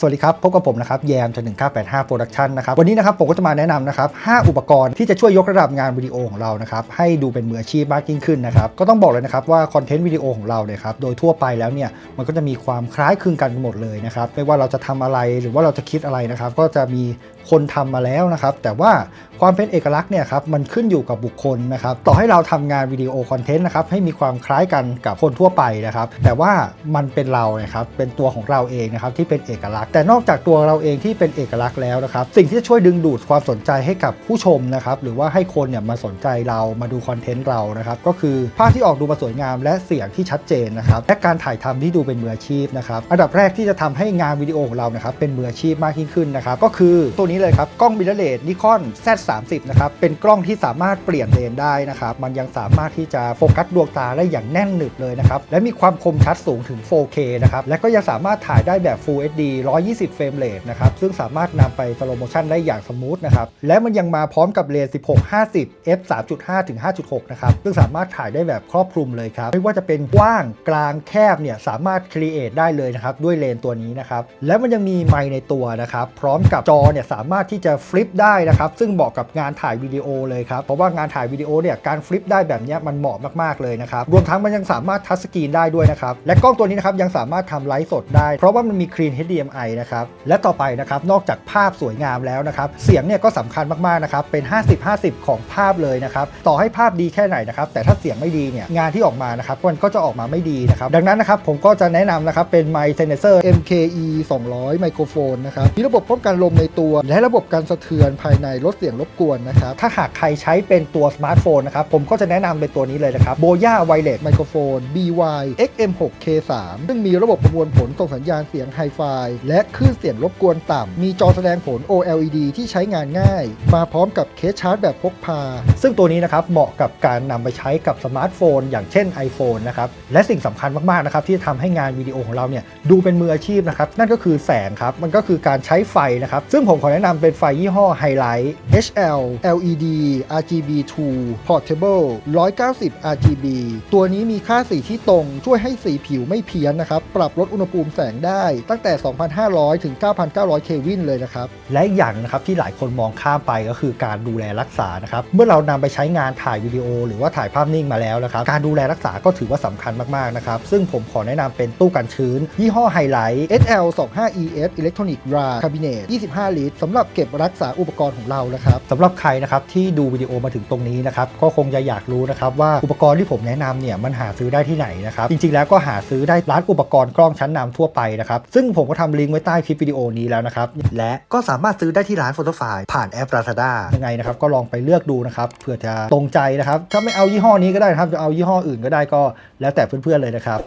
สวัสดีครับ พบกับผมนะครับ แยมจาก1985 Production นะครับ วันนี้นะครับผมก็จะมาแนะนำนะครับ 5 อุปกรณ์ที่จะช่วยยกระดับงานวิดีโอของเรานะครับ ให้ดูเป็นมืออาชีพมากยิ่งขึ้นนะครับ ก็ต้องบอกเลยนะครับว่าคอนเทนต์วิดีโอของเราเนี่ยครับ โดยทั่วไปแล้วเนี่ย มันก็จะมีความคล้ายคลึงกันหมดเลยนะครับ ไม่ว่าเราจะทำอะไรหรือว่าเราจะคิดอะไรนะครับ ก็จะมีคนทำมาแล้วนะครับ แต่ว่าความเป็นเอกลักษณ์เนี่ยครับมันขึ้นอยู่กับบุคคลนะครับต่อให้เราทำงานวิดีโอคอนเทนต์นะครับให้มีความคล้ายกันกับคนทั่วไปนะครับแต่ว่ามันเป็นเรานะครับเป็นตัวของเราเองนะครับที่เป็นเอกลักษณ์ แต่นอกจากตัวเราเองที่เป็นเอกลักษณ์แล้วนะครับสิ่งที่จะช่วยดึงดูดความสนใจให้กับผู้ชมนะครับหรือว่าให้คนเนี่ยมาสนใจเรามาดูคอนเทนต์เรานะครับก็คือภาพที่ออกดูมาสวยงาม และเสียงที่ชัดเจนนะครับและการถ่ายทำที่ดูเป็นมืออาชีพนะครับอันดับแรกที่จะทำให้งานวิดีโอของเรานะครับเป็นมืออาชีพมากยิ่งขึ้นนะครับก็คือตัวนี้เลยครับกล้องมิเรเลสนิคอน30นะครับเป็นกล้องที่สามารถเปลี่ยนเลนได้นะครับมันยังสามารถที่จะโฟกัสดวงตาได้อย่างแน่นหนึบเลยนะครับและมีความคมชัดสูงถึง 4K นะครับและก็ยังสามารถถ่ายได้แบบ Full HD 120 เฟรมเรทนะครับซึ่งสามารถนำไปสโลโมชันได้อย่างสมูทนะครับและมันยังมาพร้อมกับเลนส์16 50 f 3.5ถึง5.6นะครับซึ่งสามารถถ่ายได้แบบครอบคลุมเลยครับไม่ว่าจะเป็นกว้างกลางแคบเนี่ยสามารถครีเอทได้เลยนะครับด้วยเลนส์ตัวนี้นะครับและมันยังมีไมค์ในตัวนะครับพร้อมกับจอเนี่ยสามารถที่จะฟลิปได้นะครับซึ่งเหมาะกับงานถ่ายวิดีโอเลยครับ เพราะว่างานถ่ายวิดีโอเนี่ยการฟลิปได้แบบนี้มันเหมาะมากๆเลยนะครับ รวมทั้งมันยังสามารถทัชสกรีนได้ด้วยนะครับ และกล้องตัวนี้นะครับยังสามารถทำไลฟ์สดได้ เพราะว่ามันมี Clean HDMI นะครับ และต่อไปนะครับนอกจากภาพสวยงามแล้วนะครับ เสียงเนี่ยก็สำคัญมากๆนะครับ เป็น 50-50 ของภาพเลยนะครับ ต่อให้ภาพดีแค่ไหนนะครับ แต่ถ้าเสียงไม่ดีเนี่ยงานที่ออกมานะครับมันก็จะออกมาไม่ดีนะครับ ดังนั้นนะครับผมก็จะแนะนำนะครับเป็น m i c e n s o r MKE 200 ไมโครโฟนนะครับมีระบบป้องกันลมในตัว และระบบการสะเทือนภายในลดเสียงรบกวนนะครับ ถ้าหากใครใช้เป็นตัวสมาร์ทโฟนนะครับ ผมก็จะแนะนำเป็นตัวนี้เลยนะครับ Boya Wireless Microphone BY XM6K3 ซึ่งมีระบบประมวลผลส่งสัญญาณเสียงไฮไฟและคลื่นเสียงรบกวนต่ำ มีจอแสดงผล OLED ที่ใช้งานง่าย มาพร้อมกับเคสชาร์จแบบพกพา ซึ่งตัวนี้นะครับเหมาะกับการนำไปใช้กับสมาร์ทโฟน อย่างเช่น iPhone นะครับ และสิ่งสำคัญมากๆนะครับที่จะทำให้งานวิดีโอของเราเนี่ยดูเป็นมืออาชีพนะครับนั่นก็คือแสงครับมันก็คือการใช้ไฟนะครับซึ่งผมขอแนะนำเป็นไฟยี่ห้อ Highlight HL LED RGB2 Portable 190 RGB ตัวนี้มีค่าสีที่ตรง ช่วยให้สีผิวไม่เพี้ยนนะครับ ปรับลดอุณหภูมิแสงได้ตั้งแต่ 2,500 ถึง 9,900 เควินเลยนะครับ และอีกอย่างนะครับที่หลายคนมองข้ามไปก็คือการดูแลรักษานะครับ เมื่อเรานำไปใช้งานถ่ายวิดีโอ หรือว่าถ่ายภาพนิ่งมาแล้วนะครับ การดูแลรักษาก็ถือว่าสำคัญมากๆนะครับ ซึ่งผมขอแนะนำเป็นตู้กันชื้น ยี่ห้อ Highlight SL 25 ES Electronic Ra Cabinet 25 ลิตรสำหรับเก็บรักษาอุปกรณ์ของเรานะครับสำหรับใครนะครับที่ดูวิดีโอมาถึงตรงนี้นะครับก็คงจะอยากรู้นะครับว่าอุปกรณ์ที่ผมแนะนำเนี่ยมันหาซื้อได้ที่ไหนนะครับจริงๆแล้วก็หาซื้อได้ร้านอุปกรณ์กล้องชั้นนำทั่วไปนะครับซึ่งผมก็ทำลิงก์ไว้ใต้คลิปวิดีโอนี้แล้วนะครับและก็สามารถซื้อได้ที่ร้าน Photo File ผ่านแอป Lazada ยังไงนะครับก็ลองไปเลือกดูนะครับเพื่อจะตรงใจนะครับถ้าไม่เอายี่ห้อนี้ก็ได้นะครับจะเอายี่ห้ออื่นก็ได้ก็แล้วแต่เพื่อนๆเลยนะครับ